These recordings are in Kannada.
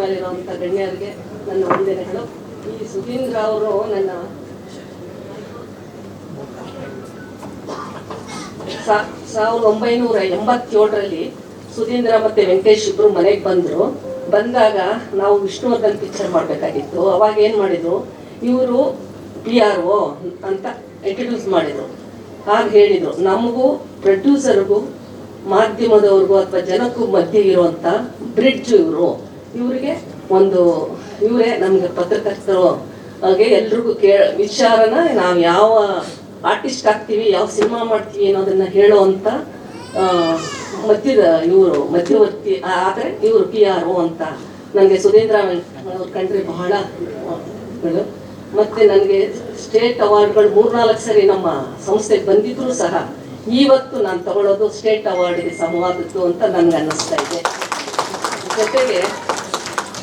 ಮೇಲೆ ಇರುವಂಥ ಗಣ್ಯರಿಗೆ ನನ್ನ ವಂದನೆಗಳು. ಈ ಸುಧೀಂದ್ರ ಅವರು ನನ್ನ ಸಾವಿರದ ಒಂಬೈನೂರ ಎಂಬತ್ತೇಳರಲ್ಲಿ ಸುಧೀಂದ್ರ ಮತ್ತೆ ವೆಂಕಟೇಶ್ ಇಬ್ರು ಮನೆಗೆ ಬಂದರು. ಬಂದಾಗ ನಾವು ವಿಷ್ಣುವರ್ಧನ್ ಪಿಕ್ಚರ್ ಮಾಡಬೇಕಾಗಿತ್ತು. ಅವಾಗ ಏನು ಮಾಡಿದ್ರು, ಇವರು ಪಿ ಆರ್ ಒ ಅಂತ ಇಂಟ್ರಡ್ಯೂಸ್ ಮಾಡಿದರು. ಹಾಗೆ ಹೇಳಿದರು, ನಮಗೂ ಪ್ರೊಡ್ಯೂಸರ್ಗೂ ಮಾಧ್ಯಮದವ್ರಿಗೂ ಅಥವಾ ಜನಕ್ಕೂ ಮಧ್ಯೆ ಇರುವಂಥ ಬ್ರಿಡ್ಜ್ ಇವರು. ಇವರಿಗೆ ಒಂದು, ಇವರೇ ನಮಗೆ ಪತ್ರಕರ್ತರು. ಹಾಗೆ ಎಲ್ರಿಗೂ ಕೇ ವಿಚಾರನ ನಾವು ಯಾವ ಆರ್ಟಿಸ್ಟ್ ಆಗ್ತೀವಿ, ಯಾವ ಸಿನಿಮಾ ಮಾಡ್ತೀವಿ ಅನ್ನೋದನ್ನ ಹೇಳೋ ಅಂತ ಮಧ್ಯದ ಇವರು, ಮಧ್ಯವರ್ತಿ ಆದರೆ ಇವರು ಪಿ ಆರ್ ಒ ಅಂತ ನನಗೆ ಸುಧೀಂದ್ರ ಅವ್ರ ಕಂಡ್ರೆ ಬಹಳ ಮತ್ತೆ ನನಗೆ ಸ್ಟೇಟ್ ಅವಾರ್ಡ್ಗಳು ಮೂರ್ನಾಲ್ಕು ಸರಿ ನಮ್ಮ ಸಂಸ್ಥೆಗೆ ಬಂದಿದ್ರು ಸಹ ಇವತ್ತು ನಾನು ತಗೊಳ್ಳೋದು ಸ್ಟೇಟ್ ಅವಾರ್ಡ್ ಇದೆ ಸಮವಾದದ್ದು ಅಂತ ನನಗೆ ಅನ್ನಿಸ್ತಾ ಇದೆ. ಜೊತೆಗೆ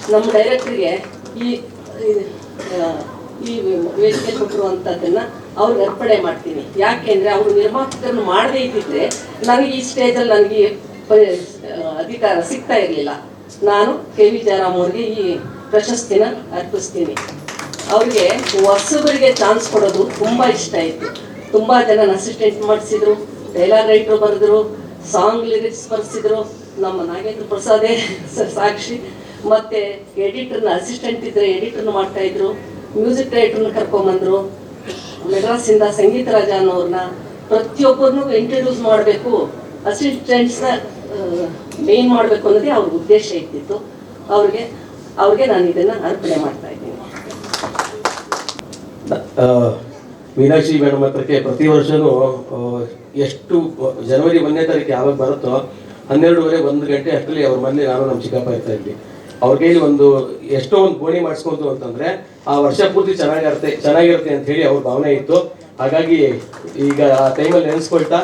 ನಮ್ಮ ಡೈರೆಕ್ಟ್ರಿಗೆ ಈ, ಈ- ವೇದಿಕೆ ಕೊಟ್ಟಿರುವಂಥದ್ದನ್ನು ಅವ್ರಿಗೆ ಅರ್ಪಣೆ ಮಾಡ್ತೀನಿ. ಯಾಕೆಂದ್ರೆ ಅವರು ನಿರ್ಮಾಪಕರನ್ನು ಮಾಡದೇ ಇದ್ದಿದ್ರೆ ನನಗೆ ಈ ಸ್ಟೇಜಲ್ಲಿ ನನಗೆ ಅಧಿಕಾರ ಸಿಗ್ತಾ ಇರಲಿಲ್ಲ. ನಾನು ಕೆ ವಿ ಜಯರಾಮ್ ಅವ್ರಿಗೆ ಈ ಪ್ರಶಸ್ತಿನ ಅರ್ಪಿಸ್ತೀನಿ. ಅವ್ರಿಗೆ ಹೊಸಬರಿಗೆ ಚಾನ್ಸ್ ಕೊಡೋದು ತುಂಬಾ ಇಷ್ಟ ಆಯಿತು. ತುಂಬಾ ಜನ ಅಸಿಸ್ಟೆಂಟ್ ಮಾಡಿಸಿದ್ರು ಡೈಲಾಗ್ ರೈಟ್ರು ಬರೆದ್ರು ಸಾಂಗ್ ಲಿರಿಕ್ಸ್ ಬರೆಸಿದ್ರು. ನಮ್ಮ ನಾಗೇಂದ್ರ ಪ್ರಸಾದೇ ಸಾಕ್ಷಿ. ಮತ್ತೆ ಎಡಿಟರ್ನ ಅಸಿಸ್ಟೆಂಟ್ ಇದ್ರೆ ಎಡಿಟರ್ನ ಮಾಡ್ತಾ ಇದ್ರು ಮ್ಯೂಸಿಕ್ ಡೈರೆಕ್ಟರ್ನ ಕರ್ಕೊಂಬಂದ್ರು ಮೆಡ್ರಾಸಿಂದ ಸಂಗೀತ ರಾಜ ಅನ್ನೋರ್ನ ಪ್ರತಿಯೊಬ್ಬರನ್ನು ಇಂಟ್ರಡ್ಯೂಸ್ ಮಾಡಬೇಕು ಅಸಿಸ್ಟೆಂಟ್ಸ್ನ ಮೇನ್ ಮಾಡಬೇಕು ಅನ್ನೋದೇ ಅವ್ರ ಉದ್ದೇಶ ಇದ್ದಿತ್ತು ಅವ್ರಿಗೆ ಅವ್ರಿಗೆ ನಾನು ಇದನ್ನ ಅರ್ಪಣೆ ಮಾಡ್ತಾ ಇದ್ದೀನಿ. ಮೀನಾಕ್ಷಿ ಮೇಡಮ್ ಹತ್ರಕ್ಕೆ ಪ್ರತಿ ವರ್ಷನೂ ಎಷ್ಟು, ಜನವರಿ ಒಂದನೇ ತಾರೀಕು ಯಾವಾಗ ಬರುತ್ತೋ ಹನ್ನೆರಡುವರೆ ಒಂದು ಗಂಟೆ ಅಷ್ಟರಲ್ಲಿ ಅವ್ರ ಮನೇಲಿ ನಾನು ನಮ್ಮ ಚಿಕ್ಕಪ್ಪ ಇರ್ತಾ ಇದ್ವಿ. ಅವ್ರ ಒಂದು ಎಷ್ಟೋ ಒಂದು ಗೋಣಿ ಮಾಡಿಸ್ಕೊಂತು ಅಂತಂದ್ರೆ ಆ ವರ್ಷ ಪೂರ್ತಿ ಚೆನ್ನಾಗಿರುತ್ತೆ ಚೆನ್ನಾಗಿರುತ್ತೆ ಅಂತ ಹೇಳಿ ಅವ್ರ ಭಾವನೆ ಇತ್ತು. ಹಾಗಾಗಿ ಈಗ ಆ ಟೈಮಲ್ಲಿ ನೆನೆಸ್ಕೊಳ್ತಾ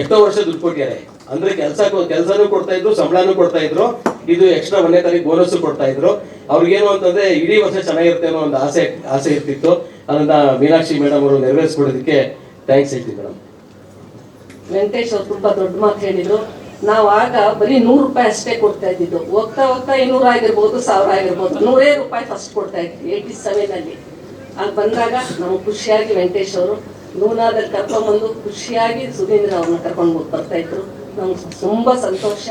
ಎಷ್ಟೋ ವರ್ಷ ದುಡ್ಡು ಕೊಟ್ಟಿದ್ದಾರೆ. ಅಂದ್ರೆ ಕೆಲಸ ಕೆಲಸನೂ ಕೊಡ್ತಾ ಇದ್ರು, ಸಂಬಳನೂ ಕೊಡ್ತಾ ಇದ್ರು, ಇದು ಎಕ್ಸ್ಟ್ರಾ ಒಂದನೇ ತಾರೀಕು ಬೋನಸ್ ಕೊಡ್ತಾ ಇದ್ರು. ಅವ್ರಿಗೇನು ಅಂತಂದ್ರೆ ಇಡೀ ವರ್ಷ ಚೆನ್ನಾಗಿರುತ್ತೆ ಅನ್ನೋ ಒಂದು ಆಸೆ ಆಸೆ ಇರ್ತಿತ್ತು. ಅದನ್ನ ಮೀನಾಕ್ಷಿ ಮೇಡಮ್ ಅವರು ನೆರವೇರಿಸ್ಕೊಡೋದಕ್ಕೆ ಥ್ಯಾಂಕ್ಸ್ ಹೇಳ್ತೀನಿ ಮೇಡಮ್ ವೆಂಕಟೇಶ್ ಅವ್ರು ತುಂಬಾ ದೊಡ್ಡ ಮಾತು ಹೇಳಿದ್ರು. ನಾವು ಆಗ ಬರೀ ನೂರು ರೂಪಾಯಿ ಅಷ್ಟೇ ಕೊಡ್ತಾ ಇದ್ದಿದ್ದು. ಹೋಗ್ತಾ ಹೋಗ್ತಾ ಇನ್ನೂರು ಆಗಿರ್ಬೋದು, ಸಾವಿರ ಆಗಿರ್ಬೋದು. ನೂರೇ ರೂಪಾಯಿ ಫಸ್ಟ್ ಕೊಡ್ತಾ ಇದ್ವಿ ಏಯ್ಟಿ ಸೆವೆನ್ ಅಲ್ಲಿ ಬಂದಾಗ ನಮ್ಗೆ ಖುಷಿಯಾಗಿ ವೆಂಕಟೇಶ್ ಅವರು ನೂನಾದಲ್ಲಿ ಕರ್ಕೊಂಡ್ಬಂದು ಖುಷಿಯಾಗಿ ಸುಧೀಂದ್ರ ಅವ್ರನ್ನ ಕರ್ಕೊಂಡು ಬರ್ತಾ ಇದ್ರು. ನಮ್ಗೆ ತುಂಬಾ ಸಂತೋಷ.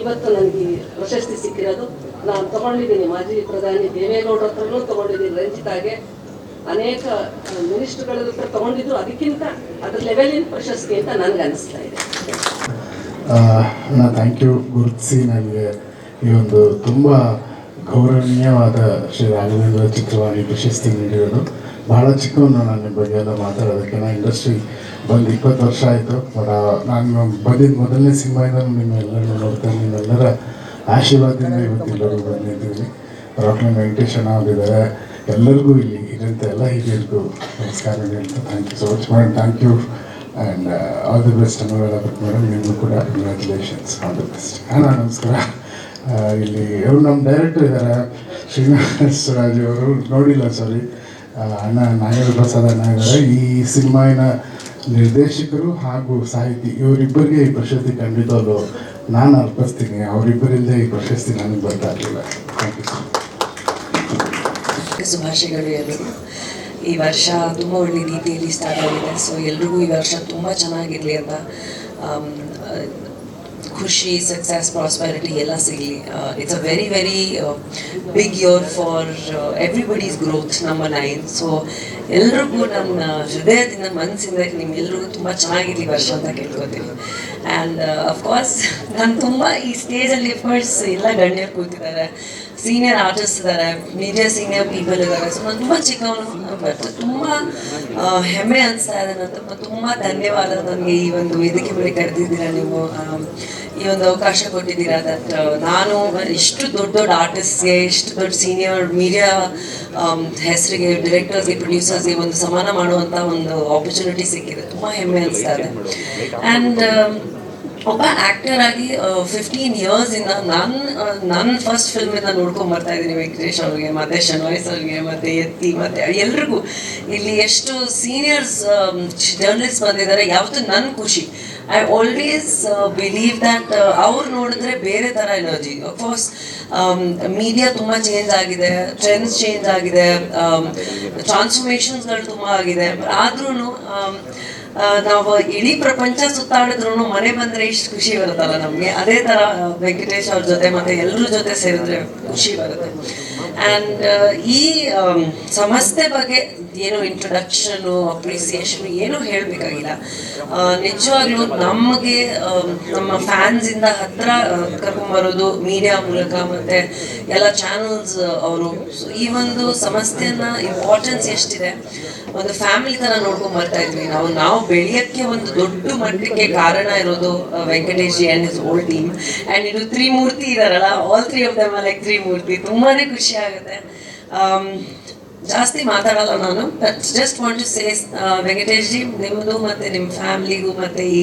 ಇವತ್ತು ನನಗೆ ಪ್ರಶಸ್ತಿ ಸಿಕ್ಕಿರೋದು. ನಾನು ತಗೊಂಡಿದ್ದೀನಿ ಮಾಜಿ ಪ್ರಧಾನಿ ದೇವೇಗೌಡ ಹತ್ರನೂ ತಗೊಂಡಿದ್ದೀನಿ ರಂಜಿತಾಗೆ. ಅನೇಕ ಮಿನಿಸ್ಟರ್ಗಳ ಹತ್ರ ತಗೊಂಡಿದ್ರು. ಅದಕ್ಕಿಂತ ಅದ್ರ ಲೆವೆಲಿನ ಪ್ರಶಸ್ತಿ ಅಂತ ನನಗೆ ಅನಿಸ್ತಾ ಇದೆ. ನಾ ಥ್ಯಾಂಕ್ ಯು ಗುರುತಿಸಿ, ನನಗೆ ಈ ಒಂದು ತುಂಬ ಗೌರವನೀಯವಾದ ಶ್ರೀ ರಾಘವೇಂದ್ರ ಚಿತ್ರವಾಗಿ ಪ್ರಶಸ್ತಿ ನೀಡಿರೋದು. ಬಹಳ ಚಿಕ್ಕವನು ನಾನು ನಿಮ್ಮ ಬಗ್ಗೆ ಎಲ್ಲ ಮಾತಾಡೋದಕ್ಕೆ. ನಾನು ಇಂಡಸ್ಟ್ರಿ ಬಂದು ಇಪ್ಪತ್ತು ವರ್ಷ ಆಯಿತು. ಬಟ್ ನಾನು ಬಂದಿದ್ದ ಮೊದಲನೇ ಸಿನಿಮಾಯಿಂದ ನಿಮ್ಮೆಲ್ಲರೂ ನೋಡ್ತಾ ನಿಮ್ಮೆಲ್ಲರ ಆಶೀರ್ವಾದದಿಂದ ಇವತ್ತೆಲ್ಲರೂ ಬಂದಿದ್ದೀವಿ. ರಾಕ್ಲೈನ್ ವೆಂಕಟೇಶ್ ಅಣ್ಣ ಅವರಿದ್ದಾರೆ ಎಲ್ಲರಿಗೂ ಇಲ್ಲಿ ಇದಂತೆ ಎಲ್ಲ ಹಿರಿಯರಿಗೂ ನಮಸ್ಕಾರ ಹೇಳ್ತಾ thank you so much madam thank you and all the best ಅನ್ನೋವೆಲ್ಲ but madam ನಿಮಗೂ ಕೂಡ ಕಂಗ್ರ್ಯಾಚುಲೇಷನ್ಸ್ ಆಲ್ ದಿ ಬೆಸ್ಟ್ ಅಣ್ಣ ನಮಸ್ಕಾರ. ಆ, ಇಲ್ಲಿ ಅವರು ನಮ್ಮ ಡೈರೆಕ್ಟರ್ ಇದ್ದಾರೆ ಶ್ರೀನಿವಾಸ್ ರಾಜು ಅವರು ನೋಡಿಲ್ಲ ಸಾರಿ ಅಣ್ಣ ನಾಗೇಂದ್ರ ಪ್ರಸಾದ್ ಅಣ್ಣ ಇದ್ದಾರೆ ಈ ಸಿನಿಮಾವಿನ ನಿರ್ದೇಶಕರು ಹಾಗೂ ಸಾಹಿತಿ ಇವರಿಬ್ಬರಿಗೆ ಈ ಪ್ರಶಸ್ತಿ ಖಂಡಿತವಾಗ್ಲು ನಾನು ಅರ್ಪಿಸ್ತೀನಿ. ಅವರಿಬ್ಬರಿಂದ ಈ ಪ್ರಶಸ್ತಿ ನನಗೆ ಬರ್ತಾ ಇರಲಿಲ್ಲ. ಥ್ಯಾಂಕ್ ಯು ಶುಭಾಶಯಗಳು ಈ ವರ್ಷ ತುಂಬ ಒಳ್ಳೆ ರೀತಿಯಲ್ಲಿ ಸ್ಟಾರ್ಟ್ ಆಗಿದೆ. ಸೊ ಎಲ್ರಿಗೂ ಈ ವರ್ಷ ತುಂಬ ಚೆನ್ನಾಗಿರಲಿ ಅಂತ ಖುಷಿ ಸಕ್ಸಸ್ ಪ್ರಾಸ್ಪೆರಿಟಿ ಎಲ್ಲ ಸಿಗಲಿ. It's a very very big year for everybody's growth ನಮ್ಮ ನೈನ್ ಸೊ ಎಲ್ರಿಗೂ ನನ್ನ ಹೃದಯದಿಂದ, ಮನಸ್ಸಿಂದ ನಿಮ್ಮೆಲ್ರಿಗೂ ತುಂಬ ಚೆನ್ನಾಗಿರಲಿ ವರ್ಷ ಅಂತ ಕೇಳ್ಕೊತೀನಿ. ಆ್ಯಂಡ್ ಅಫ್ಕೋರ್ಸ್ ನಾನು ತುಂಬ ಈ ಸ್ಟೇಜಲ್ಲಿ ಅಫ್ಕೋರ್ಸ್ ಎಲ್ಲ ಗಣ್ಯರು ಕೂತಿದ್ದಾರೆ. ಸೀನಿಯರ್ ಆರ್ಟಿಸ್ಟ್ ಇದ್ದಾರೆ ಮೀಡಿಯಾ ಸೀನಿಯರ್ ಪೀಪಲ್ ಇದ್ದಾರೆ ಸೊ ನಾನು ತುಂಬ ಚಿಕ್ಕವನು ಬಟ್ ತುಂಬ ಹೆಮ್ಮೆ ಅನಿಸ್ತಾ ಇದೆ ನಾನು ತುಂಬ ತುಂಬ ಧನ್ಯವಾದ ನನಗೆ ಈ ಒಂದು ವೇದಿಕೆ ಮೇಲೆ ಕರೆದಿದ್ದೀರಾ ನೀವು. ಈ ಒಂದು ಅವಕಾಶ ಕೊಟ್ಟಿದ್ದೀರಾ ದಟ್ ನಾನು ಇಷ್ಟು ದೊಡ್ಡ ದೊಡ್ಡ ಆರ್ಟಿಸ್ಟ್ಗೆ ಇಷ್ಟು ದೊಡ್ಡ ಸೀನಿಯರ್ ಮೀಡಿಯಾ ಹೆಸರಿಗೆ ಡೈರೆಕ್ಟರ್ಸ್ಗೆ ಪ್ರೊಡ್ಯೂಸರ್ಸ್ಗೆ ಒಂದು ಸಮಾನ ಮಾಡುವಂಥ ಒಂದು ಆಪರ್ಚುನಿಟಿ ಸಿಕ್ಕಿದೆ. ತುಂಬ ಹೆಮ್ಮೆ ಅನಿಸ್ತಾ ಇದೆ. ಆ್ಯಂಡ್ ಒಬ್ಬ ಆಕ್ಟರ್ ಆಗಿ ಫಿಫ್ಟೀನ್ ಇಯರ್ಸ್ ಇಂದ ನನ್ನ ನನ್ನ ಫಸ್ಟ್ ಫಿಲ್ಮ್ ಇಂದ ನೋಡ್ಕೊಂಡ್ ಬರ್ತಾ ಇದ್ದೀನಿ ವೆಂಕಟೇಶ್ ಅವ್ರಿಗೆ, ಮತ್ತೆ ಶನ್ವಾಯ್ಸ್ ಅವ್ರಿಗೆ ಮತ್ತೆ ಎತ್ತಿ ಮತ್ತೆ ಎಲ್ರಿಗೂ. ಇಲ್ಲಿ ಎಷ್ಟು ಸೀನಿಯರ್ಸ್ ಜರ್ನಲಿಸ್ಟ್ ಬಂದಿದ್ದಾರೆ, ಯಾವತ್ತು ನನ್ನ ಖುಷಿ. ಐ ಆಲ್ವೇಸ್ ಬಿಲೀವ್ ದಟ್ ಅವ್ರು ನೋಡಿದ್ರೆ ಬೇರೆ ಥರ ಎನರ್ಜಿ ಅಫ್ಕೋರ್ಸ್ ಮೀಡಿಯಾ ತುಂಬ ಚೇಂಜ್ ಆಗಿದೆ ಟ್ರೆಂಡ್ಸ್ ಚೇಂಜ್ ಆಗಿದೆ ಟ್ರಾನ್ಸ್ಫರ್ಮೇಷನ್ಸ್ಗಳು ತುಂಬ ಆಗಿದೆ. ಆದ್ರೂ ನಾವು ಇಡೀ ಪ್ರಪಂಚ ಸುತ್ತಾಡಿದ್ರು ಮನೆ ಬಂದ್ರೆ ಇಷ್ಟು ಖುಷಿ ಬರುತ್ತಲ್ಲ ನಮ್ಗೆ. ಅದೇ ತರ ವೆಂಕಟೇಶ್ ಅವ್ರ ಜೊತೆ ಮತ್ತೆ ಎಲ್ಲರ ಜೊತೆ ಸೇರಿದ್ರೆ ಖುಷಿ ಬರುತ್ತೆ. ಅಂಡ್ ಈ ಸಮಸ್ಯೆ ಬಗ್ಗೆ ಏನು ಇಂಟ್ರೊಡಕ್ಷನು ಅಪ್ರಿಸಿಯೇಷನ್ ಏನು ಹೇಳಬೇಕಾಗಿಲ್ಲ. ನಿಜವಾಗ್ಲೂ ನಮಗೆ ನಮ್ಮ ಫ್ಯಾನ್ಸ್ ಇಂದ ಹತ್ರ ಕರ್ಕೊಂಡ್ಬರೋದು ಮೀಡಿಯಾ ಮೂಲಕ ಮತ್ತೆ ಎಲ್ಲ ಚಾನಲ್ಸ್ ಅವರು. ಈ ಒಂದು ಸಮಸ್ಯೆನ ಇಂಪಾರ್ಟೆನ್ಸ್ ಎಷ್ಟಿದೆ? ಒಂದು ಫ್ಯಾಮಿಲಿ ತರ ನೋಡ್ಕೊಂಡ್ ಬರ್ತಾ ಇದ್ವಿ. ನಾವು ನಾವು ಬೆಳೆಯಕ್ಕೆ ಒಂದು ದೊಡ್ಡ ಮಟ್ಟಕ್ಕೆ ಕಾರಣ ಇರೋದು Venkatesh ji and is old team and ಇದು ತ್ರಿಮೂರ್ತಿ ಇದಾರಲ್ಲ all three of them like Trimurti. ತುಂಬಾನೇ ಖುಷಿ ಆಗುತ್ತೆ. ಜಾಸ್ತಿ ಮಾತಾಡಲ್ಲ ನಾನು but just want to say Venkatesh ji ನಿಮ್ಮದು ಮತ್ತೆ ನಿಮ್ಮ ಫ್ಯಾಮಿಲಿಗೂ ಮತ್ತೆ ಈ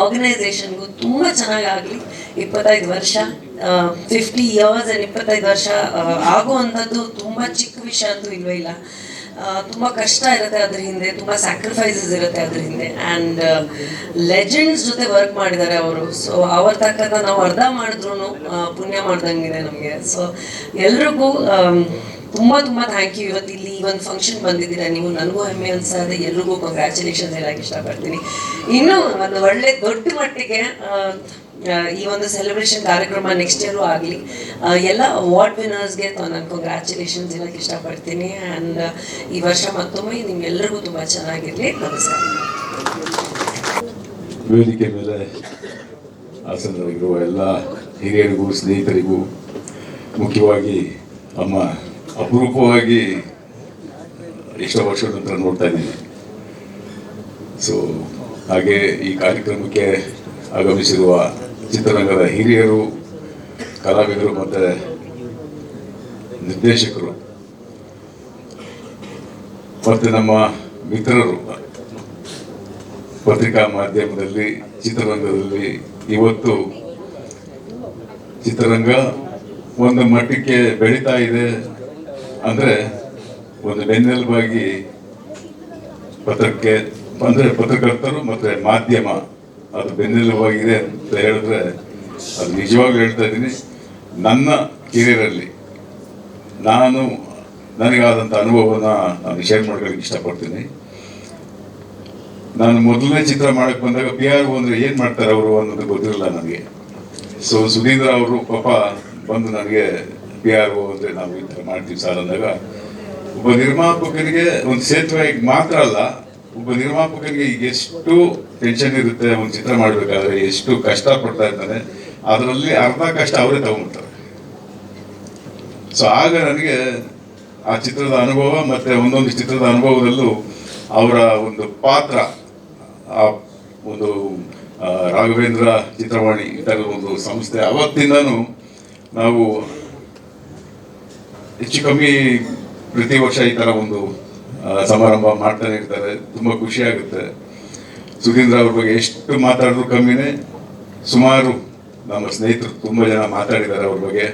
ಆರ್ಗನೈಸೇಷನ್ಗೂ ತುಂಬ ಚೆನ್ನಾಗಾಗಲಿ. ಇಪ್ಪತ್ತೈದು ವರ್ಷ ಫಿಫ್ಟಿ ಇಯರ್ಸ್ ಆ್ಯಂಡ್ ಇಪ್ಪತ್ತೈದು ವರ್ಷ ಆಗುವಂಥದ್ದು ತುಂಬ ಚಿಕ್ಕ ವಿಷಯ ಅಂತೂ ಇಲ್ವೇ ಇಲ್ಲ. ತುಂಬ ಕಷ್ಟ ಇರುತ್ತೆ ಅದ್ರ ಹಿಂದೆ, ತುಂಬ ಸ್ಯಾಕ್ರಿಫೈಸಸ್ ಇರುತ್ತೆ ಅದ್ರ ಹಿಂದೆ. ಆ್ಯಂಡ್ ಲೆಜೆಂಡ್ಸ್ ಜೊತೆ ವರ್ಕ್ ಮಾಡಿದ್ದಾರೆ ಅವರು. ಸೊ ಅವ್ರ ತಕ್ಕಂಥ ನಾವು ಅರ್ಧ ಮಾಡಿದ್ರು ಪುಣ್ಯ ಮಾಡ್ದಂಗಿದೆ ನಮಗೆ. ಸೊ ಎಲ್ರಿಗೂ ತುಂಬಾ ತುಂಬಾ ಥ್ಯಾಂಕ್ ಯು ಇವತ್ತು ಇಲ್ಲಿ ಈ ಒಂದು ಫಂಕ್ಷನ್ ಬಂದಿದ್ದೀರಾ. ನೀವು ನನಗೂ ಹೆಮ್ಮೆ ಅನ್ಸದೆ ಎಲ್ರಿಗೂ ಕಂಗ್ರ್ಯಾಚುಲೇಷನ್ಸ್ ಹೇಳಕ್ಕೆ ಇಷ್ಟಪಡ್ತೀನಿ. ಇನ್ನೂ ಒಂದು ಒಳ್ಳೆ ದೊಡ್ಡ ಮಟ್ಟಿಗೆ ಈ ಒಂದು ಸೆಲೆಬ್ರೇಷನ್ ಕಾರ್ಯಕ್ರಮ ನೆಕ್ಸ್ಟ್ ಇಯರು ಆಗಲಿ ಎಲ್ಲ ಅವಾರ್ಡ್ ವಿನರ್ಸ್ಗೆ ನಾನು ಕಂಗ್ರ್ಯಾಚುಲೇಷನ್ಸ್ ಹೇಳಕ್ಕೆ ಇಷ್ಟಪಡ್ತೀನಿ. ಆ್ಯಂಡ್ ಈ ವರ್ಷ ಮತ್ತೊಮ್ಮೆ ನಿಮ್ಗೆಲ್ಲರಿಗೂ ತುಂಬ ಚೆನ್ನಾಗಿರಲಿ. ನಮಸ್ಕಾರ. ವೇದಿಕೆ ಮೇಲೆ ಆಸನರಿಗೂ ಎಲ್ಲ ಹಿರಿಯರಿಗೂ, ಸ್ನೇಹಿತರಿಗೂ ಮುಖ್ಯವಾಗಿ ಅಮ್ಮ ಅಪರೂಪವಾಗಿ ಎಷ್ಟೋ ವರ್ಷದ ನಂತರ ನೋಡ್ತಾ ಇದ್ದೀನಿ. ಸೊ ಹಾಗೆ ಈ ಕಾರ್ಯಕ್ರಮಕ್ಕೆ ಆಗಮಿಸಿರುವ ಚಿತ್ರರಂಗದ ಹಿರಿಯರು, ಕಲಾವಿದರು ಮತ್ತು ನಿರ್ದೇಶಕರು, ಮತ್ತು ನಮ್ಮ ಮಿತ್ರರು, ಪತ್ರಿಕಾ ಮಾಧ್ಯಮದಲ್ಲಿ, ಚಿತ್ರರಂಗದಲ್ಲಿ ಇವತ್ತು ಚಿತ್ರರಂಗ ಒಂದು ಮಟ್ಟಕ್ಕೆ ಬೆಳೀತಾ ಇದೆ. ಅಂದರೆ ಒಂದು ಬೆನ್ನೆಲುಬಾಗಿ ಪತ್ರಕ್ಕೆ ಅಂದರೆ ಪತ್ರಕರ್ತರು ಮತ್ತು ಮಾಧ್ಯಮ ಅದು ಬೆನ್ನೆಲುಬಾಗಿದೆ ಅಂತ ಹೇಳಿದ್ರೆ ಅದು ನಿಜವಾಗ್ಲೂ ಹೇಳ್ತಾ ಇದ್ದೀನಿ. ನನ್ನ ಕಿರಿಯರಲ್ಲಿ ನಾನು ನನಗಾದಂಥ ಅನುಭವನ ನಾನು ಶೇರ್ ಮಾಡ್ಕೊಳ್ಳಿಕ್ಕೆ ಇಷ್ಟಪಡ್ತೀನಿ. ನಾನು ಮೊದಲನೇ ಚಿತ್ರ ಮಾಡಕ್ಕೆ ಬಂದಾಗ ಪಿ ಆರ್ ಅಂದ್ರೆ ಏನು ಮಾಡ್ತಾರೆ ಅವರು ಅನ್ನೋದು ಗೊತ್ತಿರಲಿಲ್ಲ ನನಗೆ. ಸೊ ಸುಧೀಂದ್ರ ಅವರು ಪಾಪ ಬಂದು ನನಗೆ ಪಿ ಅಂದ್ರೆ ನಾವು ಈ ಥರ ಮಾಡ್ತೀವಿ ಸರ್ ಅಂದಾಗ, ಒಬ್ಬ ನಿರ್ಮಾಪಕನಿಗೆ ಒಂದು ಸೇತುವೆ ಮಾತ್ರ ಅಲ್ಲ, ಒಬ್ಬ ನಿರ್ಮಾಪಕರಿಗೆ ಎಷ್ಟು ಟೆನ್ಷನ್ ಇರುತ್ತೆ, ಒಂದು ಚಿತ್ರ ಮಾಡಬೇಕಾದ್ರೆ ಎಷ್ಟು ಕಷ್ಟ ಪಡ್ತಾ ಇರ್ತಾನೆ, ಅದರಲ್ಲಿ ಅರ್ಧ ಕಷ್ಟ ಅವರೇ ತಗೊಂಡ್ಬಿಡ್ತಾರೆ. ಸೊ ಆಗ ನನಗೆ ಆ ಚಿತ್ರದ ಅನುಭವ ಮತ್ತೆ ಒಂದೊಂದು ಚಿತ್ರದ ಅನುಭವದಲ್ಲೂ ಅವರ ಒಂದು ಪಾತ್ರ, ಆ ಒಂದು ರಾಘವೇಂದ್ರ ಚಿತ್ರವಾಣಿ ಈ ಒಂದು ಸಂಸ್ಥೆ. ಅವತ್ತಿಂದನೂ ನಾವು ಹೆಚ್ಚು ಕಮ್ಮಿ ಪ್ರತಿ ವರ್ಷ ಈ ಥರ ಒಂದು ಸಮಾರಂಭ ಮಾಡ್ತಾನೆ ಇರ್ತಾರೆ. ತುಂಬ ಖುಷಿ ಆಗುತ್ತೆ. ಸುಧೀಂದ್ರ ಅವ್ರ ಬಗ್ಗೆ ಎಷ್ಟು ಮಾತಾಡಿದ್ರು ಕಮ್ಮಿನೇ ಸುಮಾರು ನಮ್ಮ ಸ್ನೇಹಿತರು ತುಂಬ ಜನ ಮಾತಾಡಿದ್ದಾರೆ ಅವ್ರ ಬಗ್ಗೆ.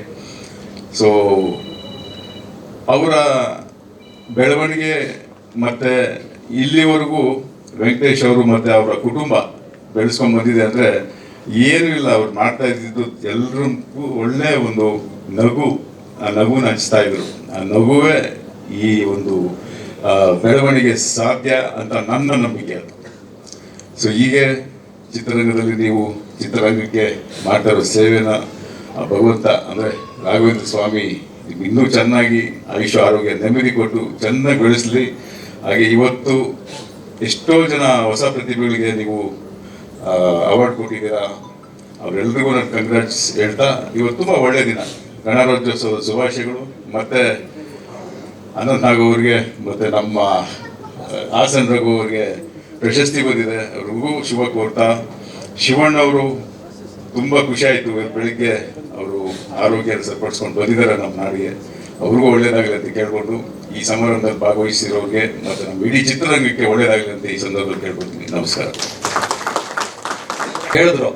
ಸೊ ಅವರ ಬೆಳವಣಿಗೆ ಮತ್ತೆ ಇಲ್ಲಿವರೆಗೂ ವೆಂಕಟೇಶ್ ಅವರು ಮತ್ತೆ ಅವರ ಕುಟುಂಬ ಬೆಳೆಸ್ಕೊಂಡ್ ಬಂದಿದೆ ಅಂದ್ರೆ ಏನು ಇಲ್ಲ, ಅವ್ರು ಮಾಡ್ತಾ ಇದ್ದಿದ್ದು ಎಲ್ರಿಗೂ ಒಳ್ಳೆ ಒಂದು ನಗು. ಆ ನಗುನ ಹಂಚ್ತಾ ಇದ್ರು. ಆ ನಗುವೇ ಈ ಒಂದು ಬೆಳವಣಿಗೆ ಸಾಧ್ಯ ಅಂತ ನನ್ನ ನಂಬಿಕೆ ಅದು. ಸೊ ಹೀಗೆ ಚಿತ್ರರಂಗದಲ್ಲಿ ನೀವು ಚಿತ್ರರಂಗಕ್ಕೆ ಮಾಡ್ತಾ ಇರೋ ಸೇವೆನ ಭಗವಂತ, ಅಂದರೆ ರಾಘವೇಂದ್ರ ಸ್ವಾಮಿ ಇನ್ನೂ ಚೆನ್ನಾಗಿ ಆಯುಷ್ಯ ಆರೋಗ್ಯ ನೆಮ್ಮದಿ ಕೊಟ್ಟು ಚೆನ್ನಾಗಿ ಬೆಳೆಸಲಿ ಹಾಗೆ ಇವತ್ತು ಎಷ್ಟೋ ಜನ ಹೊಸ ಪ್ರತಿಭೆಗಳಿಗೆ ನೀವು ಅವಾರ್ಡ್ ಕೊಟ್ಟಿದ್ದೀರಾ. ಅವರೆಲ್ಲರಿಗೂ ನಾನು ಕಂಗ್ರಾಟ್ಸ್ ಹೇಳ್ತಾ, ಇವತ್ತು ತುಂಬ ಒಳ್ಳೆಯ ದಿನ. ಗಣರಾಜ್ಯೋತ್ಸವದ ಶುಭಾಶಯಗಳು. ಮತ್ತೆ ಅನಂತ್ ನಾಗ್ ಅವರಿಗೆ, ಮತ್ತೆ ನಮ್ಮ ಹಾಸನ್ ರಘು ಅವರಿಗೆ ಪ್ರಶಸ್ತಿ ಬಂದಿದೆ. ಅವ್ರಿಗೂ ಶುಭ ಕೋರ್ತಾ. ಶಿವಣ್ಣ ಅವರು ತುಂಬ ಖುಷಿ ಆಯಿತು. ಇವತ್ತು ಬೆಳಿಗ್ಗೆ ಅವರು ಆರೋಗ್ಯ ಸರಿಪಡಿಸ್ಕೊಂಡು ಬಂದಿದ್ದಾರೆ ನಮ್ಮ ನಾಡಿಗೆ. ಅವ್ರಿಗೂ ಒಳ್ಳೇದಾಗಲಿ ಅಂತ ಕೇಳ್ಕೊಂಡು ಈ ಸಮಾರಂಭದಲ್ಲಿ ಭಾಗವಹಿಸಿರೋರಿಗೆ, ಮತ್ತು ನಮ್ಮ ಇಡೀ ಚಿತ್ರರಂಗಕ್ಕೆ ಒಳ್ಳೇದಾಗಲಿ ಅಂತ ಈ ಸಂದರ್ಭದಲ್ಲಿ ಕೇಳ್ಕೊಳ್ತೀನಿ ನಮಸ್ಕಾರ. ಹೇಳಿದ್ರು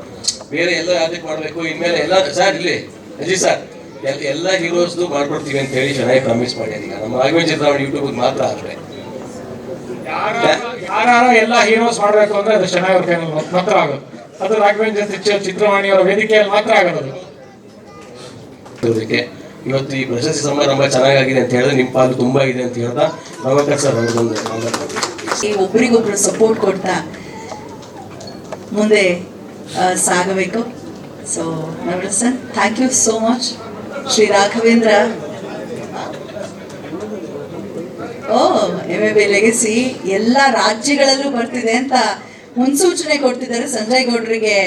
ಬೇರೆ ಎಲ್ಲ ಯಾತಕ್ಕೆ ಮಾಡಬೇಕು. ಇನ್ಮೇಲೆ ಎಲ್ಲ, ಸರ್, ಇಲ್ಲಿ ಅಜಿ ಸರ್. ಎಲ್ಲ ಹೀರೋಸ್ದು ಮಾಡ್ಕೊಡ್ತೀವಿ ಅಂತ ಹೇಳಿ ಚೆನ್ನಾಗಿ ಪ್ರಾಮಿಸ್ ಮಾಡಿದ್ದೀನಿ. ನಮ್ಮ ರಾಘವೇಂದ್ರ ಚಿತ್ರಾವಣಿ ಯೂಟ್ಯೂಬ್ ಮಾತ್ರ ಆದರೆ. ಯಾರು ಎಲ್ಲ ಹೀರೋಸ್ ಮಾಡಬೇಕು ಅಂದ್ರೆ ಅದು ಚೆನ್ನಾಗಿ ಚಾನಲ್ ಮಾತ್ರ ಆಗೋದು. ಅದು ರಾಘವೇಂದ್ರ ಚಿತ್ರವಾಣಿ ಅವರ ವೇದಿಕೆಯಲ್ಲಿ ಮಾತ್ರ ಆಗೋದು ಇವತ್ತು ಈ ಪ್ರಶಸ್ತಿ ಸಮಾರಂಭ ಚೆನ್ನಾಗಾಗಿದೆ ಅಂತ ಹೇಳಿದ್ರೆ ನಿಮ್ಮ ಪಾಲು ತುಂಬಾ ಇದೆ ಅಂತ ಹೇಳ್ತಾ ಪ್ರಭಾಕರ್ ಸರ್ ಅವ್ರಿಗೊಂದು ಒಬ್ರಿಗೊಬ್ರು ಸಪೋರ್ಟ್ ಕೊಡ್ತಾ ಮುಂದೆ ಸಾಗಬೇಕು. So sir thank you so much Shri Raghavendra O M A B legacy ಎಲ್ಲ ರಾಜ್ಯಗಳಲ್ಲೂ ಬರ್ತಿದೆ ಅಂತ ಮುನ್ಸೂಚನೆ ಕೊಡ್ತಿದ್ದಾರೆ ಸಂಜಯ್ ಗೌಡ್ರಿಗೆ.